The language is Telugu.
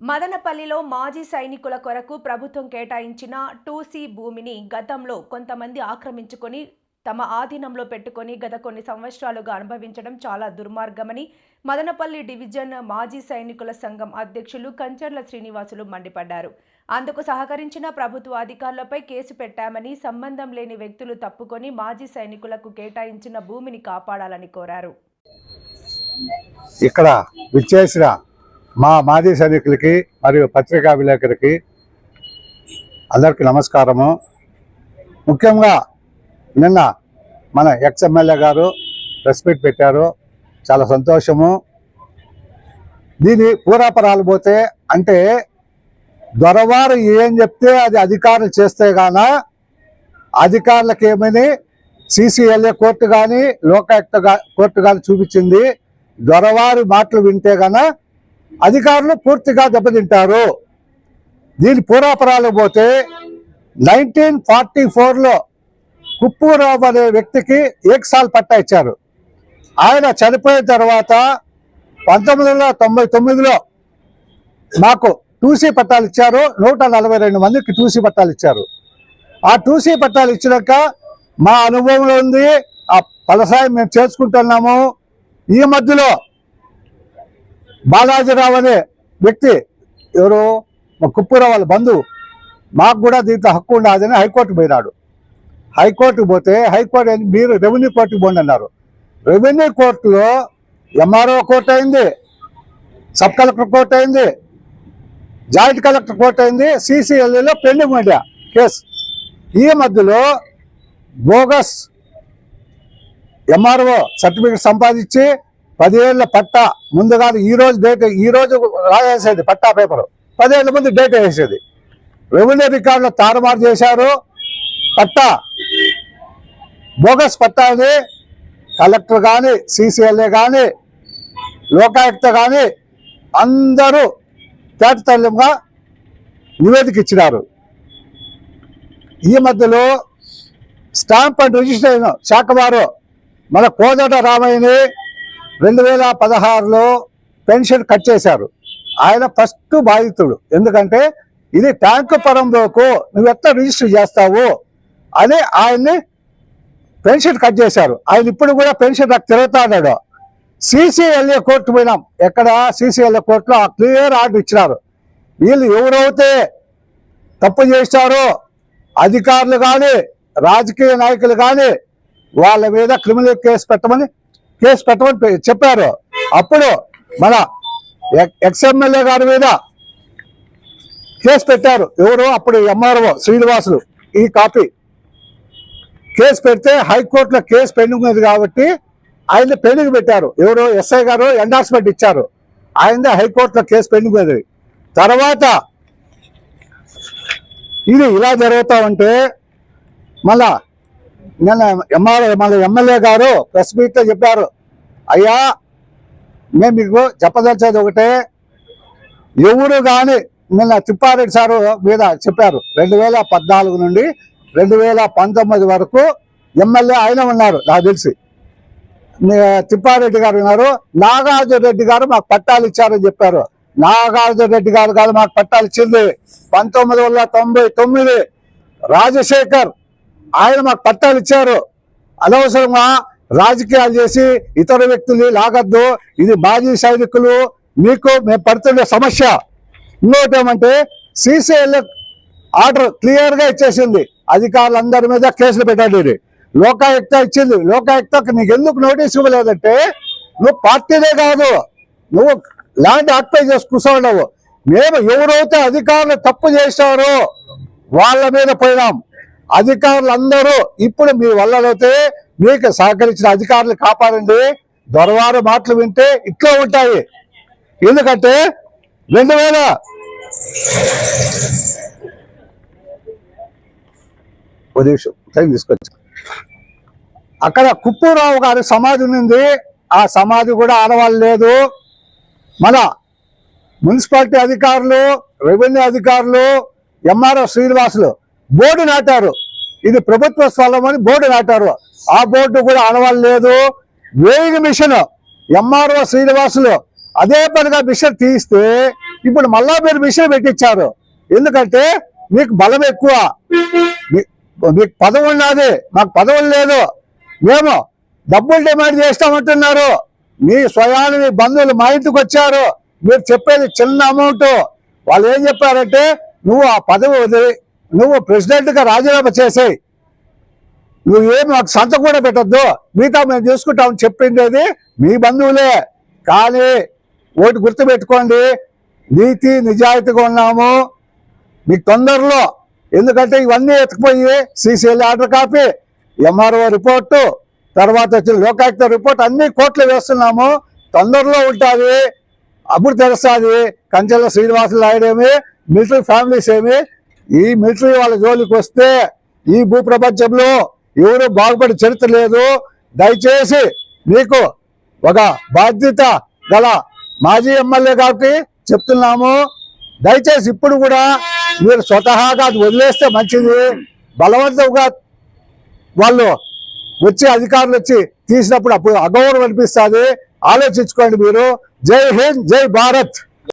మదనపల్లిలో మాజీ సైనికుల కొరకు ప్రభుత్వం కేటాయించిన టూసీ భూమిని గతంలో కొంతమంది ఆక్రమించుకొని తమ ఆధీనంలో పెట్టుకొని గత కొన్ని సంవత్సరాలుగా అనుభవించడం చాలా దుర్మార్గమని మదనపల్లి డివిజన్ మాజీ సైనికుల సంఘం అధ్యక్షులు కంచర్ల శ్రీనివాసులు మండిపడ్డారు. అందుకు సహకరించిన ప్రభుత్వ అధికారులపై కేసు పెట్టామని సంబంధం లేని వ్యక్తులు తప్పుకొని మాజీ సైనికులకు కేటాయించిన భూమిని కాపాడాలని కోరారు. ఇక్కడ విచ్చేసిన మా మాజీ సైనికులకి మరియు పత్రికా విలేకరికి అందరికీ నమస్కారము. ముఖ్యంగా నిన్న మన ఎక్స్ ఎమ్మెల్యే గారు ప్రెస్ మీట్ పెట్టారు. చాలా సంతోషము. దీని పూరాపరాలు పోతే అంటే దొరవారు ఏం చెప్తే అది అధికారులు చేస్తే గాన అధికారులకు ఏమని సిసిఎల్ఏ కోర్టు కానీ లోకాయుక్త కోర్టు కానీ చూపించింది. దొరవారి మాటలు వింటే గన అధికారులు పూర్తిగా దెబ్బతింటారు. దీని పూర్వాపరాలు పోతే నైన్టీన్ ఫార్టీ ఫోర్లో కుప్పూరావు అనే వ్యక్తికి ఏకసాల్ పట్టా ఇచ్చారు. ఆయన చనిపోయిన తర్వాత పంతొమ్మిది వందల తొంభై తొమ్మిదిలో మాకు టూసీ పట్టాలు ఇచ్చారు. నూట నలభై రెండు మందికి టూసీ పట్టాలు ఇచ్చారు. ఆ టూసీ పట్టాలు ఇచ్చినాక మా అనుభవంలో ఉంది. ఆ పలసాయం మేము చేసుకుంటున్నాము. ఈ మధ్యలో బాలాజీరావు అనే వ్యక్తి ఎవరు మా కుప్పూరావు వాళ్ళ బంధువు. మాకు కూడా దీంట్లో హక్కు ఉండదని హైకోర్టు పోయినాడు. హైకోర్టుకు పోతే హైకోర్టు మీరు రెవెన్యూ కోర్టుకు పోండి అన్నారు. రెవెన్యూ కోర్టులో ఎంఆర్ఓ కోర్టు అయింది సబ్ కలెక్టర్ కోర్టు అయింది జాయింట్ కలెక్టర్ కోర్టు అయింది సిసిఎల్ఏలో పెండింగ్ ఉండే కేసు. ఈ మధ్యలో బోగస్ ఎంఆర్ఓ సర్టిఫికెట్ సంపాదించి పదివేల పట్టా ముందుగా ఈ రోజు డేట్ ఈ రోజు రాసేది పట్టా పేపరు పదివేల ముందు డేట్ వేసేది. రెవెన్యూ రికార్డులో తారుమారు చేశారు. పట్టా. బోగస్ పట్టాని కలెక్టర్ కానీ సిసిఎల్ఏ కానీ లోకాయుక్త కానీ అందరూ తేటతల్యంగా నివేదిక ఇచ్చినారు. ఈ మధ్యలో స్టాంప్ అండ్ రిజిస్ట్రేషన్ శాఖ వారు మన కోదట రామయ్యని రెండు వేల పదహారులో పెన్షన్ కట్ చేశారు. ఆయన ఫస్ట్ బాధితుడు. ఎందుకంటే ఇది ట్యాంకు పరంలోకు నువ్వు ఎట్లా రిజిస్టర్ చేస్తావు అని ఆయన్ని పెన్షన్ కట్ చేశారు. ఆయన ఇప్పుడు కూడా పెన్షన్ నాకు తిరుగుతాడాడు సీసీఎల్ఏ సిసిఎల్ఏ కోర్టు పోయినాం. ఎక్కడ? సిసిఎల్ఏ కోర్టులో ఆ క్లియర్ ఆర్డర్ ఇచ్చినారు. వీళ్ళు ఎవరైతే తప్పు చేశారో అధికారులు కానీ రాజకీయ నాయకులు కానీ వాళ్ళ మీద క్రిమినల్ కేసు పెట్టమని కేసు పెట్టమని చెప్పారు. అప్పుడు మన ఎక్స్ గారి మీద కేసు పెట్టారు. ఎవరు అప్పుడు ఎంఆర్ఓ శ్రీనివాసులు ఈ కాపీ. కేసు పెడితే హైకోర్టులో కేసు పెండింగ్ ఉంది కాబట్టి ఆయన పెండింగ్ పెట్టారు. ఎవరు ఎస్ఐ గారు ఎండార్స్మెంట్ ఇచ్చారు. ఆయన హైకోర్టులో కేసు పెండింగ్ ఉంది తర్వాత ఇది ఇలా జరుగుతా ఉంటే మళ్ళా నిన్న ఎంఆర్ఏ మన ఎమ్మెల్యే గారు ప్రెస్ మీట్లో చెప్పారు. అయ్యా మేము మీకు చెప్పదలిచేది ఒకటే ఎవరు కానీ నిన్న తిప్పారెడ్డి సారు మీద చెప్పారు. రెండు వేల పద్నాలుగు నుండి రెండు వేల పంతొమ్మిది వరకు ఎమ్మెల్యే ఆయన ఉన్నారు నాకు తెలిసి. మీ తిప్పారెడ్డి గారు ఉన్నారు నాగార్జున రెడ్డి గారు మాకు పట్టాలు ఇచ్చారని చెప్పారు. నాగార్జున రెడ్డి గారు కాదు మాకు పట్టాలు ఇచ్చింది. పంతొమ్మిది వందల తొంభై తొమ్మిది రాజశేఖర్ ఆయన మాకు పట్టాలు ఇచ్చారు. అనవసరంగా రాజకీయాలు చేసి ఇతర వ్యక్తులు లాగద్దు. ఇది మాజీ సైనికులు. మీకు మేము పడుతున్న సమస్య. ఇంకోటి ఏమంటే సిసిఎల్ ఆర్డర్ క్లియర్గా ఇచ్చేసింది. అధికారులందరి మీద కేసులు పెట్టండి. లోకాయుక్త ఇచ్చింది. లోకాయుక్తకు నీకు ఎందుకు నోటీస్ ఇవ్వలేదంటే నువ్వు పార్టీనే కాదు. నువ్వు ల్యాండ్ ఆక్యుపై చేసి కూర్చోండవు. మేము ఎవరైతే అధికారులు తప్పు చేశారో వాళ్ళ మీద పోయినాం. అధికారులందరూ ఇప్పుడు మీ వల్లనైతే మీకు సహకరించిన అధికారులు కాపాడండి. దొరవారు మాటలు వింటే ఇట్లా ఉంటాయి. ఎందుకంటే రెండు వేల ఒక నిమిషం టైం అక్కడ కుప్పూరావు గారి సమాధి ఉంది ఆ సమాధి కూడా ఆడవాళ్ళు లేదు. మన మున్సిపాలిటీ అధికారులు రెవెన్యూ అధికారులు ఎంఆర్ఓ శ్రీనివాసులు బోర్డు నాటారు. ఇది ప్రభుత్వ స్థలం అని బోర్డు నాటారు. ఆ బోర్డు కూడా ఆడవాళ్ళు లేదు. వేయింగ్ మిషన్ ఎంఆర్ఓ శ్రీనివాసులు అదే పనిగా మిషన్ తీస్తే ఇప్పుడు మళ్ళా మీరు మిషన్ పెట్టించారు. ఎందుకంటే మీకు బలం ఎక్కువ. మీకు పదవి ఉన్నది. మాకు పదవులు లేదు. మేము డబ్బులు డిమాండ్ చేస్తామంటున్నారు. మీ స్వయాన్ని మీ బంధువులు మా ఇంటికి వచ్చారు. మీరు చెప్పేది చిన్న అమౌంట్. వాళ్ళు ఏం చెప్పారంటే నువ్వు ఆ పదవి వదిలి నువ్వు ప్రెసిడెంట్గా రాజీనామా చేసేయి. నువ్వు ఏం మాకు సంత కూడా పెట్టద్దు. మిగతా మేము చూసుకుంటామని చెప్పిండేది మీ బంధువులే. కానీ ఓటు గుర్తుపెట్టుకోండి. నీతి నిజాయితీగా ఉన్నాము. మీకు తొందరలో. ఎందుకంటే ఇవన్నీ ఎత్తుకుపోయి CCL order copy MRO report తర్వాత వచ్చిన లోకాయుక్త రిపోర్ట్ అన్ని కోట్లు వేస్తున్నాము. తొందరలో ఉంటుంది. అప్పుడు తెలుస్తుంది. కంచెల శ్రీనివాసులు నాయుడేమి మిలిటరీ ఫ్యామిలీస్ ఏమి ఈ మిలిటరీ వాళ్ళ జోలికి వస్తే ఈ భూ ప్రపంచంలో ఎవరు బాగుపడి చరిత్ర లేదు. దయచేసి మీకు ఒక బాధ్యత గల మాజీ ఎమ్మెల్యే కాబట్టి చెప్తున్నాము. దయచేసి ఇప్పుడు కూడా మీరు స్వతహాగా అది వదిలేస్తే మంచిది. బలవంతంగా వాళ్ళు వచ్చి అధికారులు వచ్చి తీసినప్పుడు అప్పుడు అగౌరవం అనిపిస్తుంది. ఆలోచించుకోండి మీరు. జై హింద్ జై భారత్.